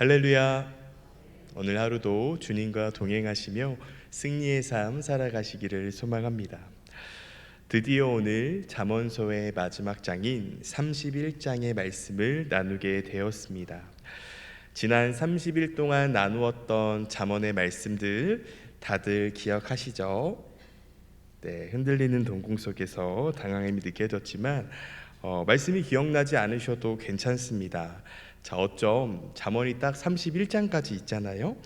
할렐루야. 오늘 하루도 주님과 동행하시며 승리의 삶 살아가시기를 소망합니다. 드디어 오늘 잠언서의 마지막 장인 31장의 말씀을 나누게 되었습니다. 지난 30일 동안 나누었던 잠언의 말씀들 다들 기억하시죠? 네, 흔들리는 동궁 속에서 당황함이 느껴졌지만 어, 말씀이 기억나지 않으셔도 괜찮습니다. 자, 어쩜 잠언이 딱 31장까지 있잖아요.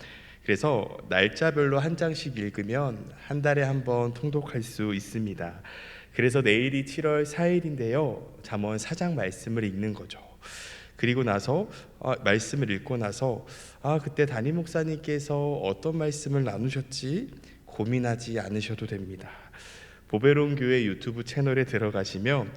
그래서 날짜별로 한 장씩 읽으면 한 달에 한 번 통독할 수 있습니다. 그래서 내일이 7월 4일인데요. 잠언 4장 말씀을 읽는 거죠. 그리고 나서 아, 말씀을 읽고 나서 아 그때 담임 목사님께서 어떤 말씀을 나누셨지 고민하지 않으셔도 됩니다. 보배론 교회 유튜브 채널에 들어가시면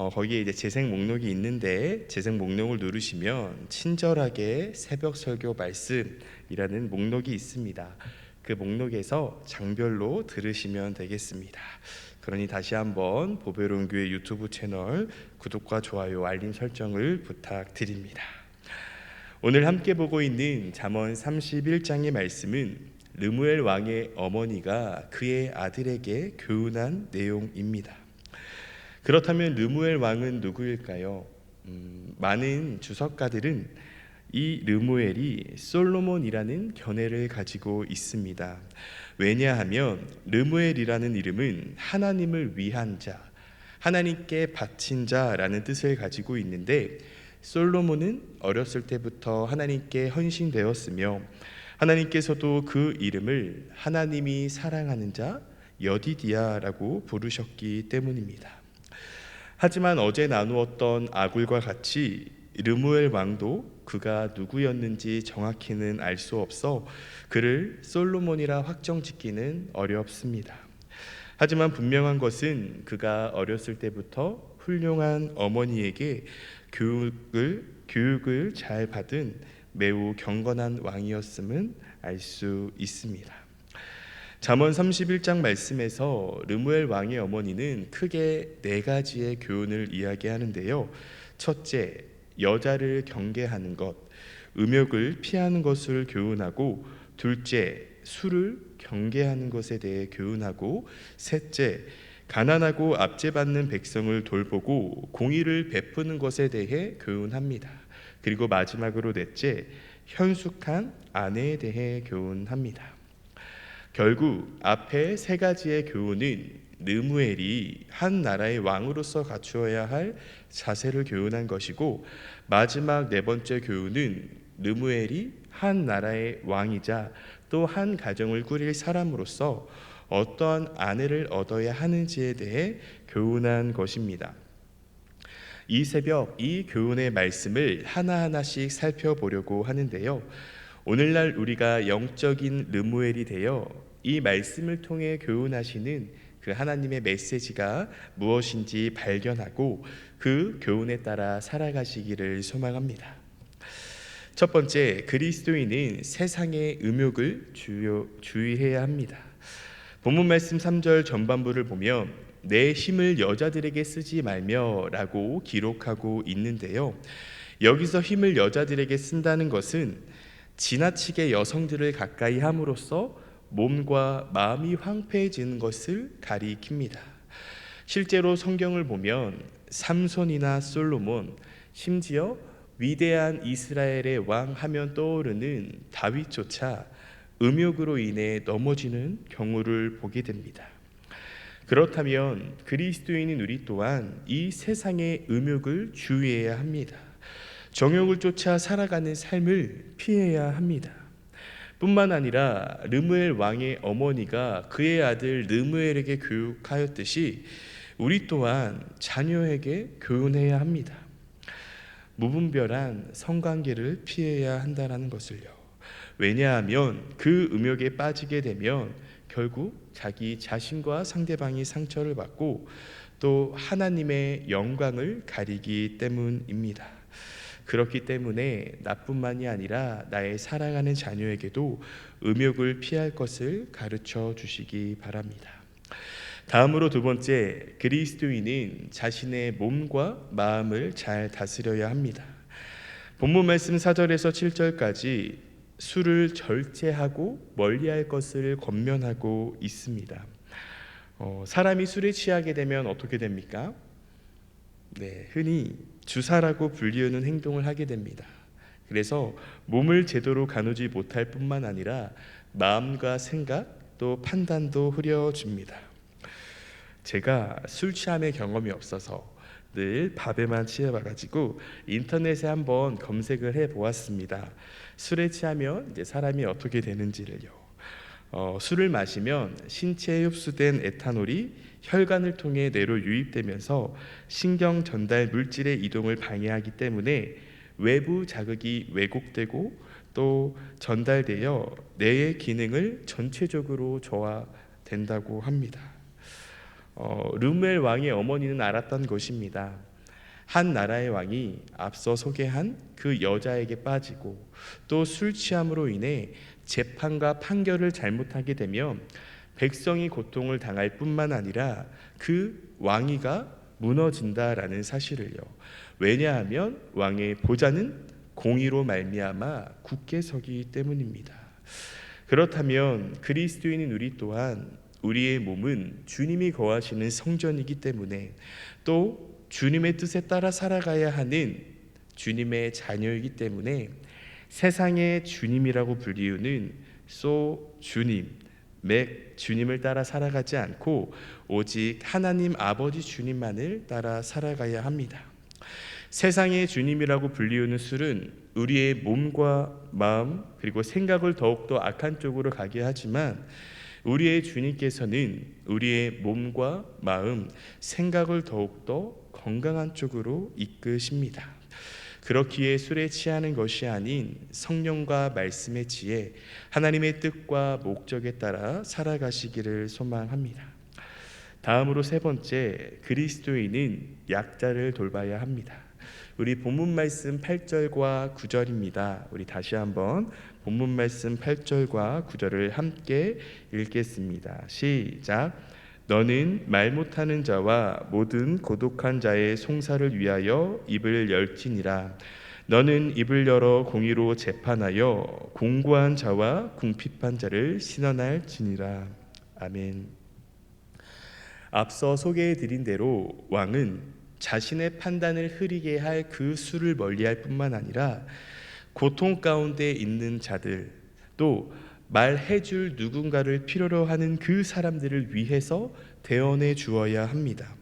어, 거기에 이제 재생 목록이 있는데 재생 목록을 누르시면 친절하게 새벽 설교 말씀이라는 목록이 있습니다. 그 목록에서 장별로 들으시면 되겠습니다. 그러니 다시 한번 보배론 교회 유튜브 채널 구독과 좋아요, 알림 설정을 부탁드립니다. 오늘 함께 보고 있는 잠언 31장의 말씀은 르무엘 왕의 어머니가 그의 아들에게 교훈한 내용입니다. 그렇다면 르무엘 왕은 누구일까요? 음, 많은 주석가들은 이 르무엘이 솔로몬이라는 견해를 가지고 있습니다. 왜냐하면 르무엘이라는 이름은 하나님을 위한 자, 하나님께 바친 자라는 뜻을 가지고 있는데 솔로몬은 어렸을 때부터 하나님께 헌신되었으며 하나님께서도 그 이름을 하나님이 사랑하는 자 여디디아라고 부르셨기 때문입니다. 하지만 어제 나누었던 아굴과 같이 르무엘 왕도 그가 누구였는지 정확히는 알 수 없어 그를 솔로몬이라 확정짓기는 어렵습니다. 하지만 분명한 것은 그가 어렸을 때부터 훌륭한 어머니에게 교육을 교육을 잘 받은 매우 경건한 왕이었음은 알 수 있습니다. 잠언 31장 말씀에서 르무엘 왕의 어머니는 크게 네 가지의 교훈을 이야기하는데요. 첫째, 여자를 경계하는 것, 음욕을 피하는 것을 교훈하고 둘째, 술을 경계하는 것에 대해 교훈하고 셋째, 가난하고 압제받는 백성을 돌보고 공의를 베푸는 것에 대해 교훈합니다. 그리고 마지막으로 넷째, 현숙한 아내에 대해 교훈합니다. 결국 앞에 세 가지의 교훈은 느무엘이 한 나라의 왕으로서 갖추어야 할 자세를 교훈한 것이고 마지막 네 번째 교훈은 느무엘이 한 나라의 왕이자 또 한 가정을 꾸릴 사람으로서 어떠한 아내를 얻어야 하는지에 대해 교훈한 것입니다. 이 새벽 이 교훈의 말씀을 하나하나씩 살펴보려고 하는데요. 오늘날 우리가 영적인 르무엘이 되어 이 말씀을 통해 교훈하시는 그 하나님의 메시지가 무엇인지 발견하고 그 교훈에 따라 살아가시기를 소망합니다. 첫 번째, 그리스도인은 세상의 음욕을 주요, 주의해야 합니다. 본문 말씀 3절 전반부를 보면 내 힘을 여자들에게 쓰지 말며라고 기록하고 있는데요. 여기서 힘을 여자들에게 쓴다는 것은 지나치게 여성들을 가까이 함으로써 몸과 마음이 황폐해지는 것을 가리킵니다. 실제로 성경을 보면 삼손이나 솔로몬, 심지어 위대한 이스라엘의 왕 하면 떠오르는 다윗조차 음욕으로 인해 넘어지는 경우를 보게 됩니다. 그렇다면 그리스도인인 우리 또한 이 세상의 음욕을 주의해야 합니다. 정욕을 쫓아 살아가는 삶을 피해야 합니다. 뿐만 아니라 르무엘 왕의 어머니가 그의 아들 르무엘에게 교육하였듯이 우리 또한 자녀에게 교훈해야 합니다. 무분별한 성관계를 피해야 한다는 것을요. 왜냐하면 그 음욕에 빠지게 되면 결국 자기 자신과 상대방이 상처를 받고 또 하나님의 영광을 가리기 때문입니다. 그렇기 때문에 나뿐만이 아니라 나의 사랑하는 자녀에게도 음욕을 피할 것을 가르쳐 주시기 바랍니다. 다음으로 두 번째, 그리스도인은 자신의 몸과 마음을 잘 다스려야 합니다. 본문 말씀 4절에서 7절까지 술을 절제하고 멀리할 것을 권면하고 있습니다. 어, 사람이 술에 취하게 되면 어떻게 됩니까? 네, 흔히 주사라고 불리우는 행동을 하게 됩니다. 그래서 몸을 제대로 가누지 못할 뿐만 아니라 마음과 생각 또 판단도 흐려집니다. 제가 술 취함의 경험이 없어서 늘 밥에만 취해봐가지고 인터넷에 한번 검색을 해보았습니다. 술에 취하면 이제 사람이 어떻게 되는지를요. 어, 술을 마시면 신체에 흡수된 에탄올이 혈관을 통해 뇌로 유입되면서 신경 전달 물질의 이동을 방해하기 때문에 외부 자극이 왜곡되고 또 전달되어 뇌의 기능을 전체적으로 저하된다고 합니다. 어, 르멜 왕의 어머니는 알았던 것입니다. 한 나라의 왕이 앞서 소개한 그 여자에게 빠지고 또 술 취함으로 인해 재판과 판결을 잘못하게 되면 백성이 고통을 당할 뿐만 아니라 그 왕위가 무너진다라는 사실을요. 왜냐하면 왕의 보좌는 공의로 말미암아 굳게 서기 때문입니다. 그렇다면 그리스도인인 우리 또한 우리의 몸은 주님이 거하시는 성전이기 때문에 또 주님의 뜻에 따라 살아가야 하는 주님의 자녀이기 때문에 세상의 주님이라고 불리우는 소 주님, 맥 주님을 따라 살아가지 않고 오직 하나님 아버지 주님만을 따라 살아가야 합니다. 세상의 주님이라고 불리우는 술은 우리의 몸과 마음 그리고 생각을 더욱더 악한 쪽으로 가게 하지만 우리의 주님께서는 우리의 몸과 마음, 생각을 더욱더 건강한 쪽으로 이끄십니다. 그렇기에 술에 취하는 것이 아닌 성령과 말씀의 지혜, 하나님의 뜻과 목적에 따라 살아가시기를 소망합니다. 다음으로 세 번째, 그리스도인은 약자를 돌봐야 합니다. 우리 본문 말씀 8절과 9절입니다. 우리 다시 한번 본문 말씀 8절과 9절을 함께 읽겠습니다. 시작. 너는 말 못하는 자와 모든 고독한 자의 송사를 위하여 입을 열지니라. 너는 입을 열어 공의로 재판하여 공고한 자와 궁핍한 자를 신원할지니라. 아멘. 앞서 소개해 드린 대로 왕은 자신의 판단을 흐리게 할 그 수를 멀리할 뿐만 아니라 고통 가운데 있는 자들 또 말해줄 누군가를 필요로 하는 그 사람들을 위해서 대언해 주어야 합니다.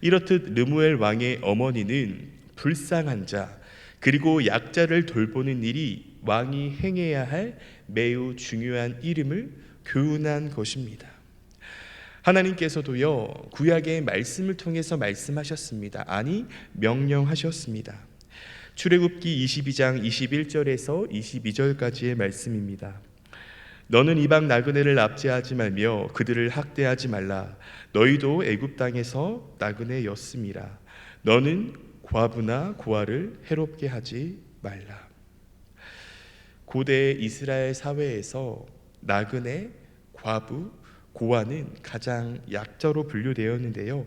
이렇듯 르무엘 왕의 어머니는 불쌍한 자 그리고 약자를 돌보는 일이 왕이 행해야 할 매우 중요한 이름을 교훈한 것입니다. 하나님께서도요 구약의 말씀을 통해서 말씀하셨습니다. 아니 명령하셨습니다. 출애굽기 22장 21절에서 22절까지의 말씀입니다. 너는 이방 나그네를 납치하지 말며 그들을 학대하지 말라. 너희도 애굽 땅에서 나그네였음이라. 너는 과부나 고아를 해롭게 하지 말라. 고대 이스라엘 사회에서 나그네, 과부, 고아는 가장 약자로 분류되었는데요.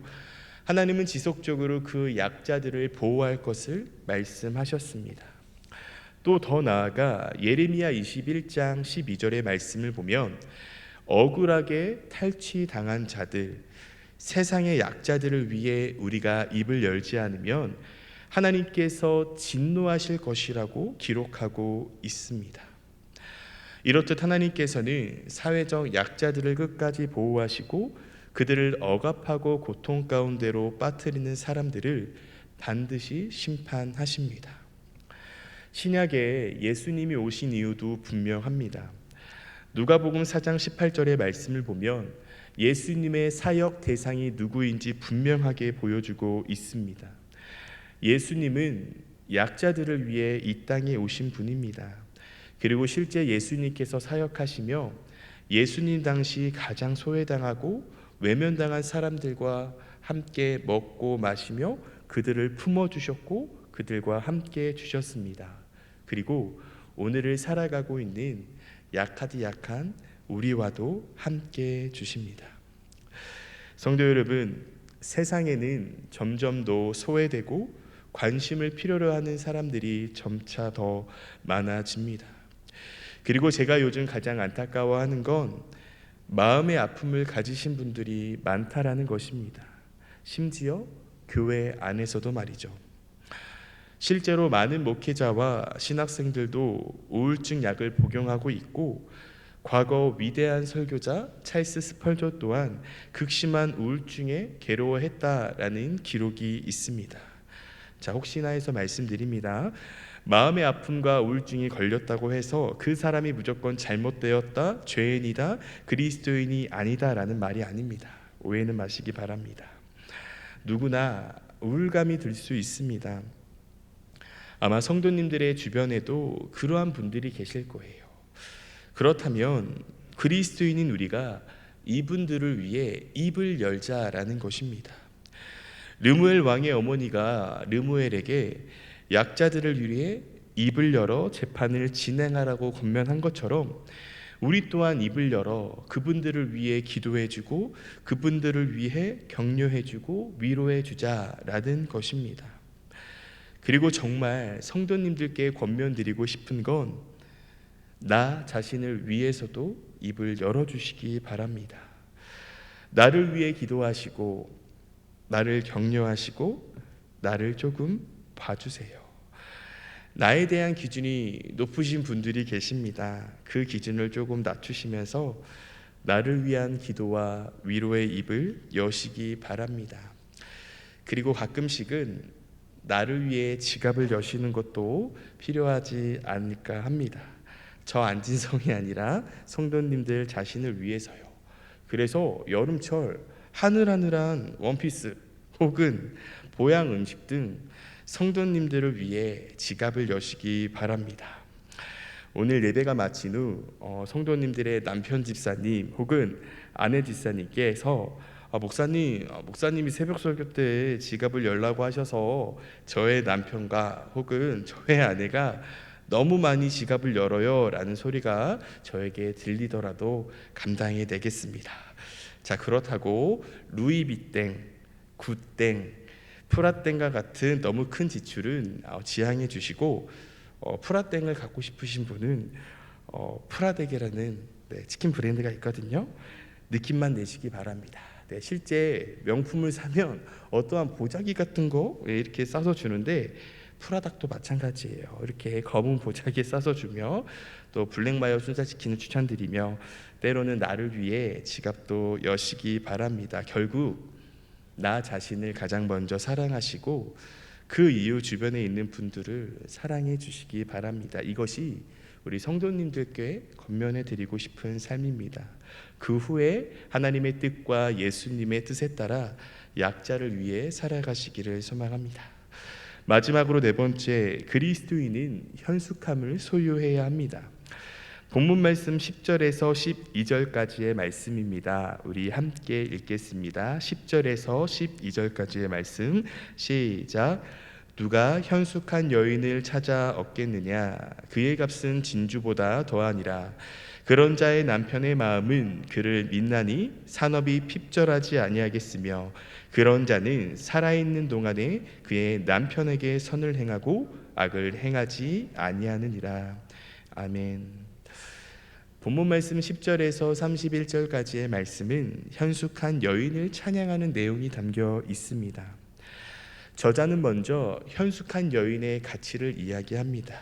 하나님은 지속적으로 그 약자들을 보호할 것을 말씀하셨습니다. 또 더 나아가 예레미야 21장 12절의 말씀을 보면 억울하게 탈취당한 자들, 세상의 약자들을 위해 우리가 입을 열지 않으면 하나님께서 진노하실 것이라고 기록하고 있습니다. 이렇듯 하나님께서는 사회적 약자들을 끝까지 보호하시고 그들을 억압하고 고통 가운데로 빠뜨리는 사람들을 반드시 심판하십니다. 신약에 예수님이 오신 이유도 분명합니다. 누가복음 4장 18절의 말씀을 보면 예수님의 사역 대상이 누구인지 분명하게 보여주고 있습니다. 예수님은 약자들을 위해 이 땅에 오신 분입니다. 그리고 실제 예수님께서 사역하시며 예수님 당시 가장 소외당하고 외면당한 사람들과 함께 먹고 마시며 그들을 품어 주셨고 그들과 함께 주셨습니다. 그리고 오늘을 살아가고 있는 약하디 약한 우리와도 함께 주십니다. 성도 여러분, 세상에는 점점 더 소외되고 관심을 필요로 하는 사람들이 점차 더 많아집니다. 그리고 제가 요즘 가장 안타까워하는 건 마음의 아픔을 가지신 분들이 많다라는 것입니다. 심지어 교회 안에서도 말이죠. 실제로 많은 목회자와 신학생들도 우울증 약을 복용하고 있고 과거 위대한 설교자 찰스 스펄저 또한 극심한 우울증에 괴로워했다라는 기록이 있습니다. 자, 혹시나 해서 말씀드립니다. 마음의 아픔과 우울증이 걸렸다고 해서 그 사람이 무조건 잘못되었다, 죄인이다, 그리스도인이 아니다라는 말이 아닙니다. 오해는 마시기 바랍니다. 누구나 우울감이 들 수 있습니다. 아마 성도님들의 주변에도 그러한 분들이 계실 거예요. 그렇다면 그리스도인인 우리가 이분들을 위해 입을 열자라는 것입니다. 르무엘 왕의 어머니가 르무엘에게 약자들을 위해 입을 열어 재판을 진행하라고 권면한 것처럼 우리 또한 입을 열어 그분들을 위해 기도해주고 그분들을 위해 격려해주고 위로해주자라는 것입니다. 그리고 정말 성도님들께 권면드리고 싶은 건 나 자신을 위해서도 입을 열어주시기 바랍니다. 나를 위해 기도하시고 나를 격려하시고 나를 조금 봐주세요. 나에 대한 기준이 높으신 분들이 계십니다. 그 기준을 조금 낮추시면서 나를 위한 기도와 위로의 입을 여시기 바랍니다. 그리고 가끔씩은 나를 위해 지갑을 여시는 것도 필요하지 않을까 합니다. 저 안진성이 아니라 성도님들 자신을 위해서요. 그래서 여름철 하늘하늘한 원피스 혹은 보양 음식 등 성도님들을 위해 지갑을 여시기 바랍니다. 오늘 예배가 마친 후 어, 성도님들의 남편 집사님 혹은 아내 집사님께서 아, 목사님, 아, 목사님이 새벽 설교 때 지갑을 열라고 하셔서 저의 남편과 혹은 저의 아내가 너무 많이 지갑을 열어요 라는 소리가 저에게 들리더라도 감당해 내겠습니다. 자 그렇다고 루이비땡, 굿땡, 프라땡과 같은 너무 큰 지출은 어, 지양해 주시고 어, 프라땡을 갖고 싶으신 분은 어, 프라데게라는 네, 치킨 브랜드가 있거든요. 느낌만 내시기 바랍니다. 네, 실제 명품을 사면 어떠한 보자기 같은 거 이렇게 싸서 주는데 프라닭도 마찬가지예요. 이렇게 검은 보자기에 싸서 주며 또 블랙마요 순살치킨을 추천드리며 때로는 나를 위해 지갑도 여시기 바랍니다. 결국 나 자신을 가장 먼저 사랑하시고 그 이후 주변에 있는 분들을 사랑해 주시기 바랍니다. 이것이 우리 성도님들께 건면해 드리고 싶은 삶입니다. 그 후에 하나님의 뜻과 예수님의 뜻에 따라 약자를 위해 살아가시기를 소망합니다. 마지막으로 네 번째 그리스도인은 현숙함을 소유해야 합니다. 본문 말씀 10절에서 12절까지의 말씀입니다. 우리 함께 읽겠습니다. 10절에서 12절까지의 말씀 시작. 누가 현숙한 여인을 찾아 얻겠느냐? 그의 값은 진주보다 더하니라. 그런 자의 남편의 마음은 그를 믿나니 산업이 핍절하지 아니하겠으며 그런 자는 살아있는 동안에 그의 남편에게 선을 행하고 악을 행하지 아니하느니라. 아멘. 본문 말씀 10절에서 31절까지의 말씀은 현숙한 여인을 찬양하는 내용이 담겨 있습니다. 저자는 먼저 현숙한 여인의 가치를 이야기합니다.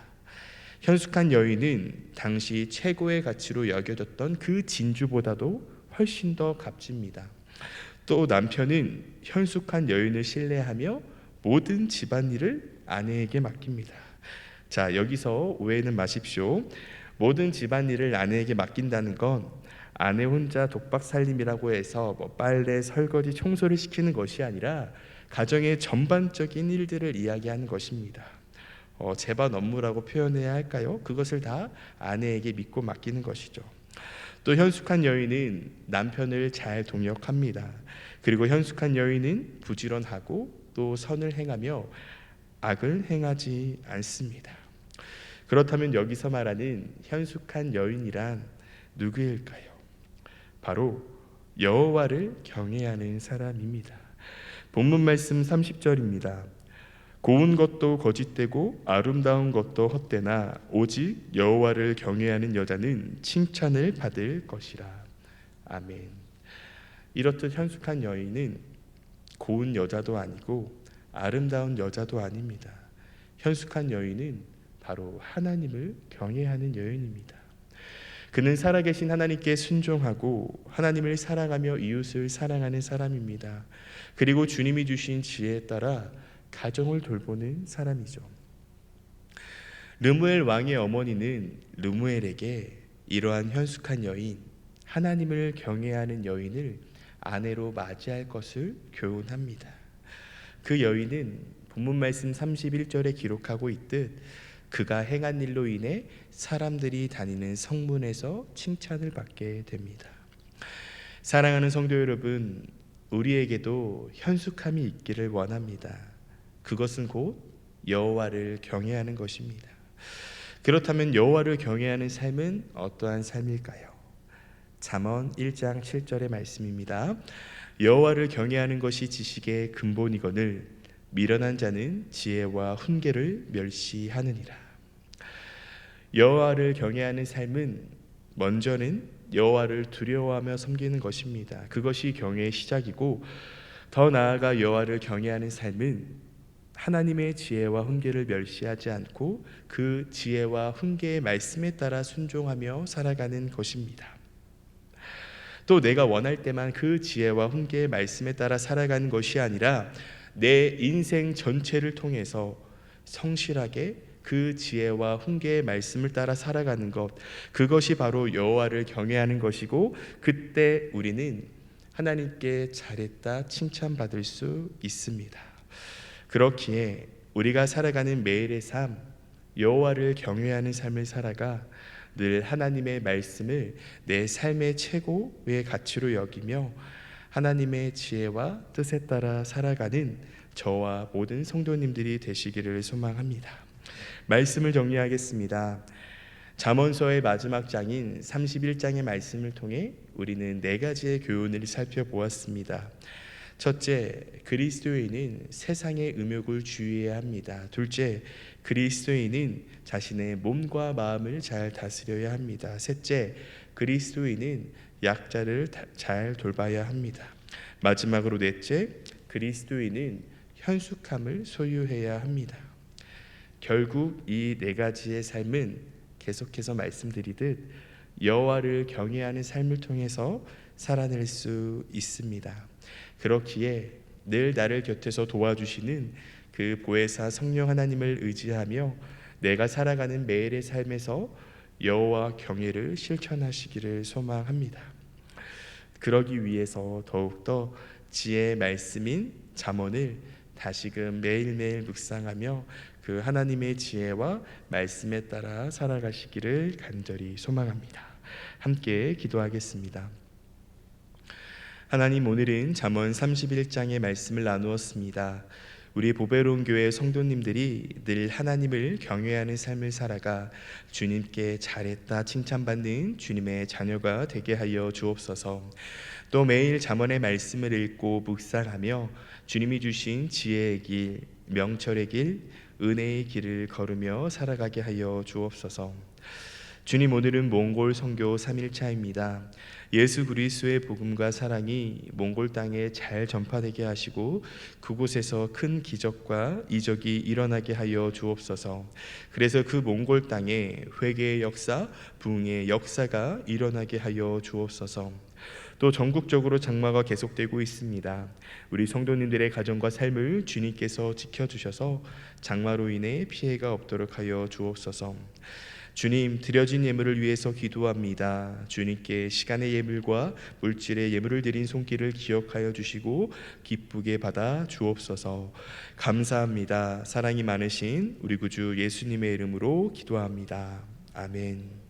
현숙한 여인은 당시 최고의 가치로 여겨졌던 그 진주보다도 훨씬 더 값집니다. 또 남편은 현숙한 여인을 신뢰하며 모든 집안일을 아내에게 맡깁니다. 자, 여기서 오해는 마십시오. 모든 집안일을 아내에게 맡긴다는 건 아내 혼자 독박 살림이라고 해서 뭐 빨래, 설거지, 청소를 시키는 것이 아니라 가정의 전반적인 일들을 이야기하는 것입니다. 어, 제반 업무라고 표현해야 할까요? 그것을 다 아내에게 믿고 맡기는 것이죠. 또 현숙한 여인은 남편을 잘 동역합니다. 그리고 현숙한 여인은 부지런하고 또 선을 행하며 악을 행하지 않습니다. 그렇다면 여기서 말하는 현숙한 여인이란 누구일까요? 바로 여호와를 경외하는 사람입니다. 본문 말씀 30절입니다. 고운 것도 거짓되고 아름다운 것도 헛되나 오직 여호와를 경외하는 여자는 칭찬을 받을 것이라. 아멘. 이렇듯 현숙한 여인은 고운 여자도 아니고 아름다운 여자도 아닙니다. 현숙한 여인은 바로 하나님을 경외하는 여인입니다. 그는 살아계신 하나님께 순종하고 하나님을 사랑하며 이웃을 사랑하는 사람입니다. 그리고 주님이 주신 지혜에 따라 가정을 돌보는 사람이죠. 르무엘 왕의 어머니는 르무엘에게 이러한 현숙한 여인, 하나님을 경외하는 여인을 아내로 맞이할 것을 교훈합니다. 그 여인은 본문 말씀 31절에 기록하고 있듯 그가 행한 일로 인해 사람들이 다니는 성문에서 칭찬을 받게 됩니다. 사랑하는 성도 여러분, 우리에게도 현숙함이 있기를 원합니다. 그것은 곧 여호와를 경외하는 것입니다. 그렇다면 여호와를 경외하는 삶은 어떠한 삶일까요? 잠언 1장 7절의 말씀입니다. 여호와를 경외하는 것이 지식의 근본이거늘 미련한 자는 지혜와 훈계를 멸시하느니라. 여호와를 경외하는 삶은 먼저는 여호와를 두려워하며 섬기는 것입니다. 그것이 경외의 시작이고 더 나아가 여호와를 경외하는 삶은 하나님의 지혜와 훈계를 멸시하지 않고 그 지혜와 훈계의 말씀에 따라 순종하며 살아가는 것입니다. 또 내가 원할 때만 그 지혜와 훈계의 말씀에 따라 살아가는 것이 아니라 내 인생 전체를 통해서 성실하게 그 지혜와 훈계의 말씀을 따라 살아가는 것 그것이 바로 여호와를 경외하는 것이고 그때 우리는 하나님께 잘했다 칭찬받을 수 있습니다. 그렇기에 우리가 살아가는 매일의 삶 여호와를 경외하는 삶을 살아가 늘 하나님의 말씀을 내 삶의 최고의 가치로 여기며 하나님의 지혜와 뜻에 따라 살아가는 저와 모든 성도님들이 되시기를 소망합니다. 말씀을 정리하겠습니다. 잠언서의 마지막 장인 31장의 말씀을 통해 우리는 네 가지의 교훈을 살펴보았습니다. 첫째, 그리스도인은 세상의 음욕을 주의해야 합니다. 둘째, 그리스도인은 자신의 몸과 마음을 잘 다스려야 합니다. 셋째, 그리스도인은 약자를 잘 돌봐야 합니다. 마지막으로 넷째, 그리스도인은 현숙함을 소유해야 합니다. 결국 이 네 가지의 삶은 계속해서 말씀드리듯 여호와를 경외하는 삶을 통해서 살아낼 수 있습니다. 그렇기에 늘 나를 곁에서 도와주시는 그 보혜사 성령 하나님을 의지하며 내가 살아가는 매일의 삶에서 여호와 경외를 실천하시기를 소망합니다. 그러기 위해서 더욱더 지혜의 말씀인 잠언을 다시금 매일매일 묵상하며 그 하나님의 지혜와 말씀에 따라 살아가시기를 간절히 소망합니다. 함께 기도하겠습니다. 하나님 오늘은 잠언 31장의 말씀을 나누었습니다. 우리 보배로운 교회 성도님들이 늘 하나님을 경외하는 삶을 살아가 주님께 잘했다 칭찬받는 주님의 자녀가 되게 하여 주옵소서. 또 매일 잠언의 말씀을 읽고 묵상하며 주님이 주신 지혜의 길, 명철의 길, 은혜의 길을 걸으며 살아가게 하여 주옵소서. 주님 오늘은 몽골 선교 3일차입니다. 예수 그리스도의 복음과 사랑이 몽골 땅에 잘 전파되게 하시고 그곳에서 큰 기적과 이적이 일어나게 하여 주옵소서. 그래서 그 몽골 땅에 회개의 역사, 부흥의 역사가 일어나게 하여 주옵소서. 또 전국적으로 장마가 계속되고 있습니다. 우리 성도님들의 가정과 삶을 주님께서 지켜주셔서 장마로 인해 피해가 없도록 하여 주옵소서. 주님 드려진 예물을 위해서 기도합니다. 주님께 시간의 예물과 물질의 예물을 드린 손길을 기억하여 주시고 기쁘게 받아 주옵소서. 감사합니다. 사랑이 많으신 우리 구주 예수님의 이름으로 기도합니다. 아멘.